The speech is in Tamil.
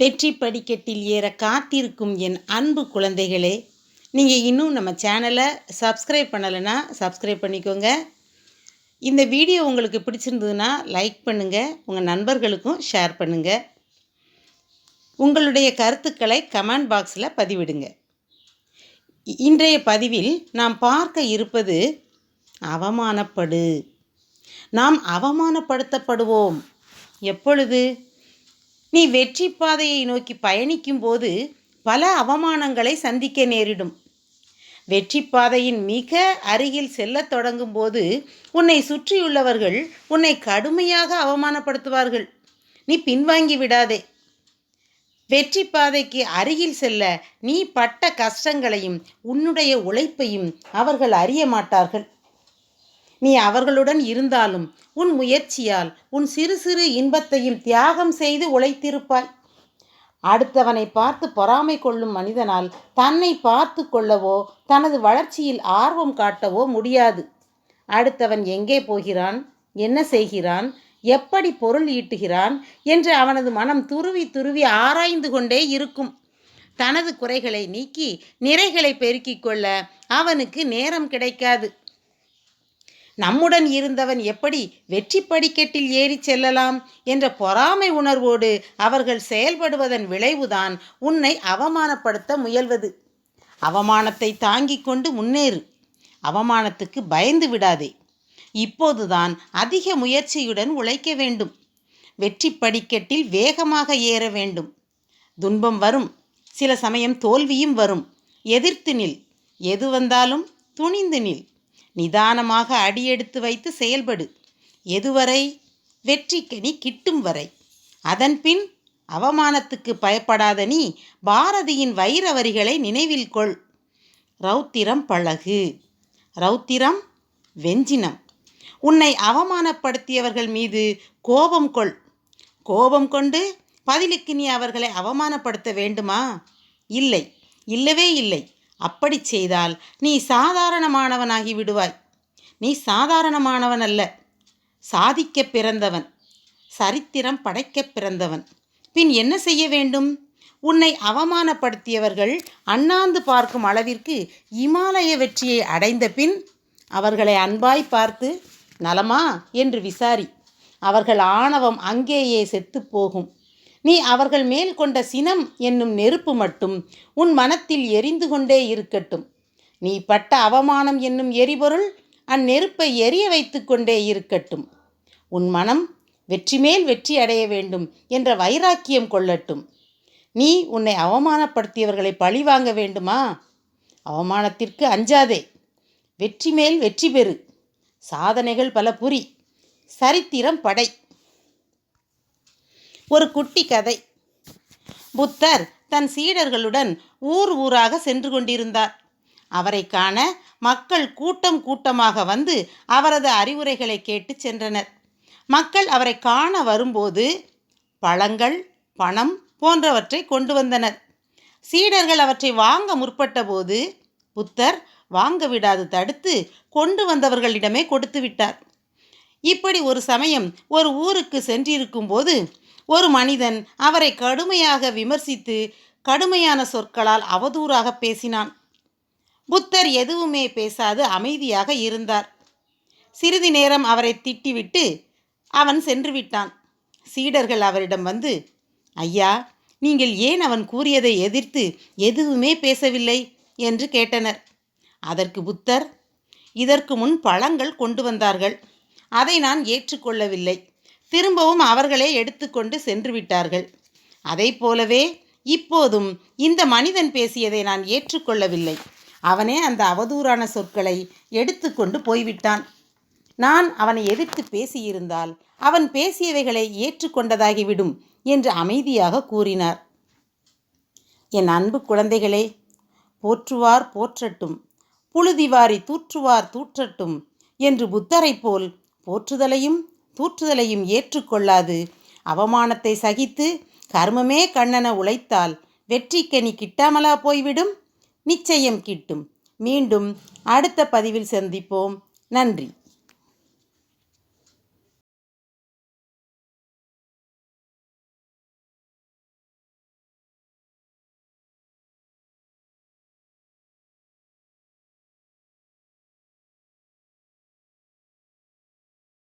வெற்றி படிக்கட்டில் ஏற காத்திருக்கும் என் அன்பு குழந்தைகளே நீங்கள் இன்னும் நம்ம சேனலை சப்ஸ்கிரைப் பண்ணலைன்னா சப்ஸ்கிரைப் பண்ணிக்கோங்க. இந்த வீடியோ உங்களுக்கு பிடிச்சிருந்ததுன்னா லைக் பண்ணுங்கள் உங்கள் நண்பர்களுக்கும் ஷேர் பண்ணுங்கள் உங்களுடைய கருத்துக்களை கமெண்ட் பாக்ஸில் பதிவிடுங்க. இன்றைய பதிவில் நாம் பார்க்க இருப்பது அவமானப்படு. நாம் அவமானப்படுத்தப்படுவோம். எப்பொழுது? நீ வெற்றி பாதையை நோக்கி பயணிக்கும்போது பல அவமானங்களை சந்திக்க நேரிடும். வெற்றி பாதையின் மிக அருகில் செல்லத் தொடங்கும் போது உன்னை சுற்றியுள்ளவர்கள் உன்னை கடுமையாக அவமானப்படுத்துவார்கள். நீ பின்வாங்கி விடாதே. வெற்றி பாதைக்கு அருகில் செல்ல நீ பட்ட கஷ்டங்களையும் உன்னுடைய உழைப்பையும் அவர்கள் அறிய மாட்டார்கள். நீ அவர்களுடன் இருந்தாலும் உன் முயற்சியால் உன் சிறு சிறு இன்பத்தையும் தியாகம் செய்து உழைத்திருப்பாய். அடுத்தவனை பார்த்து பொறாமை கொள்ளும் மனிதனால் தன்னை பார்த்து கொள்ளவோ தனது வளர்ச்சியில் ஆர்வம் காட்டவோ முடியாது. அடுத்தவன் எங்கே போகிறான்? என்ன செய்கிறான்? எப்படி பொருள் ஈட்டுகிறான்? என்று அவனது மனம் துருவி துருவி ஆராய்ந்து கொண்டே இருக்கும். தனது குறைகளை நீக்கி நிறைகளை பெருக்கிக் கொள்ள அவனுக்கு நேரம் கிடைக்காது. நம்முடன் இருந்தவன் எப்படி வெற்றி படிக்கட்டில் ஏறிச் செல்லலாம் என்ற பொறாமை உணர்வோடு அவர்கள் செயல்படுவதன் விளைவுதான் உன்னை அவமானப்படுத்த முயல்வது. அவமானத்தை தாங்கிக் கொண்டு முன்னேறு. அவமானத்துக்கு பயந்து விடாதே. இப்போதுதான் அதிக முயற்சியுடன் உழைக்க வேண்டும். வெற்றி படிக்கட்டில் வேகமாக ஏற வேண்டும். துன்பம் வரும். சில சமயம் தோல்வியும் வரும். எதிர்த்து நில். எது வந்தாலும் துணிந்து நில். நிதானமாக அடியெடுத்து வைத்து செயல்படு. எதுவரை? வெற்றிக்கனி கிட்டும் வரை. அதன்பின் அவமானத்துக்கு பயப்படாத நீ பாரதியின் வைர வரிகளை நினைவில் கொள். ரௌத்திரம் பழகு. ரௌத்திரம் வெஞ்சினம். உன்னை அவமானப்படுத்தியவர்கள் மீது கோபம் கொள். கோபம் கொண்டு பதிலுக்கு நீ அவர்களை அவமானப்படுத்த வேண்டுமா? இல்லை. இல்லவே இல்லை. அப்படி செய்தால் நீ சாதாரணமானவனாகி விடுவாய். நீ சாதாரணமானவன் அல்ல சாதிக்க பிறந்தவன். சரித்திரம் படைக்க பிறந்தவன். பின் என்ன செய்ய வேண்டும்? உன்னை அவமானப்படுத்தியவர்கள் அண்ணாந்து பார்க்கும் அளவிற்கு இமாலய வெற்றியை அடைந்த பின் அவர்களை அன்பாய் பார்த்து நலமா? என்று விசாரி. அவர்கள் ஆணவம் அங்கேயே செத்துப்போகும் நீ அவர்கள் மேல் கொண்ட சினம் என்னும் நெருப்பு மட்டும் உன் மனத்தில் எரிந்து கொண்டே இருக்கட்டும். நீ பட்ட அவமானம் என்னும் எரிபொருள் அந்நெருப்பை எரிய வைத்து கொண்டே இருக்கட்டும். உன் மனம் வெற்றி மேல் வெற்றி அடைய வேண்டும் என்ற வைராக்கியம் கொள்ளட்டும். நீ உன்னை அவமானப்படுத்தியவர்களை பழிவாங்க வேண்டுமா? அவமானத்திற்கு அஞ்சாதே. வெற்றி மேல் வெற்றி பெறு. சாதனைகள் பல புரி. சரித்திரம் படை. ஒரு குட்டி கதை. புத்தர் தன் சீடர்களுடன் ஊர் ஊராக சென்று கொண்டிருந்தார். அவரை காண மக்கள் கூட்டம் கூட்டமாக வந்து அவரது அறிவுரைகளை கேட்டு சென்றனர். மக்கள் அவரை காண வரும்போது பழங்கள் பணம் போன்றவற்றை கொண்டு வந்தனர். சீடர்கள் அவற்றை வாங்க முற்பட்டபோது புத்தர் வாங்க விடாது தடுத்து கொண்டு வந்தவர்களிடமே கொடுத்து விட்டார். இப்படி ஒரு சமயம் ஒரு ஊருக்கு சென்றிருக்கும்போது ஒரு மனிதன் அவரை கடுமையாக விமர்சித்து கடுமையான சொற்களால் அவதூறாக பேசினான். புத்தர் எதுவுமே பேசாது அமைதியாக இருந்தார். சிறிது நேரம் அவரை திட்டிவிட்டு அவன் சென்று விட்டான். சீடர்கள் அவரிடம் வந்து ஐயா நீங்கள் ஏன் அவன் கூறியதை எதிர்த்து எதுவுமே பேசவில்லை? என்று கேட்டனர். அதற்கு புத்தர் இதற்கு முன் பழங்கள் கொண்டு வந்தார்கள். அதை நான் ஏற்றுக்கொள்ளவில்லை. திரும்பவும் அவர்களே எடுத்துக்கொண்டு சென்று விட்டார்கள் அதை போலவே இப்போதும் இந்த மனிதன் பேசியதை நான் ஏற்றுக்கொள்ளவில்லை. அவனே அந்த அவதூறான சொற்களை எடுத்துக்கொண்டு போய்விட்டான். நான் அவனை எதிர்த்து பேசியிருந்தால் அவன் பேசியவைகளை ஏற்றுக்கொண்டதாகிவிடும் என்று அமைதியாக கூறினார். என் அன்பு குழந்தைகளே போற்றுவார் போற்றட்டும் புழுதிவாரி தூற்றுவார் தூற்றட்டும் என்று புத்தரைப் போல் போற்றுதலையும் தூற்றுதலையும் ஏற்றுக்கொள்ளாது. அவமானத்தை சகித்து கர்மமே கண்ணென உழைத்தால் வெற்றிக்கனி கிட்டாமலா போய்விடும்? நிச்சயம் கிட்டும். மீண்டும் அடுத்த பதிவில் சந்திப்போம். நன்றி.